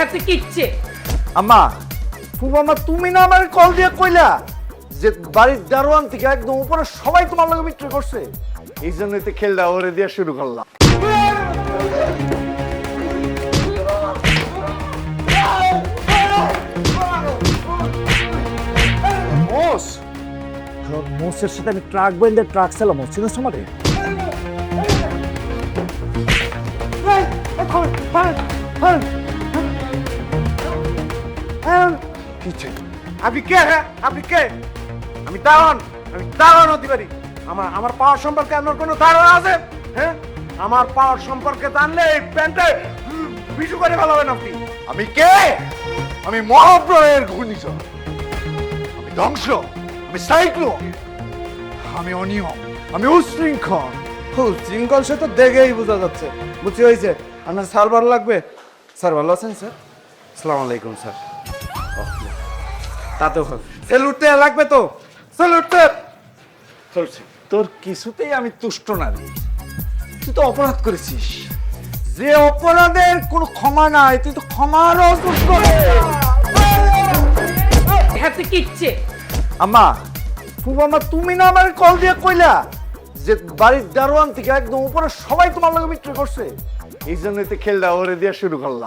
হাতে কিচ্ছে আম্মা ফুবামা তুমি না আমার কল দিয়ে কইলা যে বাড়ির দারোয়ান থেকে একদম উপরে সবাই তোমার লগে বিক্রি করছে। এই জন্যই তো খেলটা ওরে দিয়ে শুরু করলাম। মোস মোসের সাথে আমি ট্রাক বেঁধে ট্রাক চালাম চিনিস কে হ্যাঁ? কে? হতে আমার আমার পাওয়ার সম্পর্কে কোনো ধারণা আছে? হ্যাঁ? আমার পাওয়ার সম্পর্কে জানলে আপনি। আমি কে? আমি ধ্বংস, আমি সাইক্লোন, আমি অনিয়ম, আমি উশৃঙ্খল। শৃঙ্খল সে তো দেখেই বোঝা যাচ্ছে। বুঝছি হয়েছে আপনার স্যার ভালো লাগবে। স্যার ভালো আছেন, স্যার? আসসালামু আলাইকুম, স্যার। তাতেও স্যালুট লাগবে তো। স্যালুট চলছে তোর কিছুতেই আমি তুষ্ট না রে। তুই তো অপরাধ করেছিস। যে অপরাধের কোনো ক্ষমা নাই তুই তো ক্ষমার অযোগ্য রে। হাতে কিচ্ছে। আম্মা ফুবামা তুমি না আমার কল দিয়ে কইলা যে বাড়ির দারোয়ান থেকে একদম উপরে সবাই তোমার লগে বিক্রি করছে। এই জন্যই তো খেলটা ওরে দিয়ে শুরু করলাম।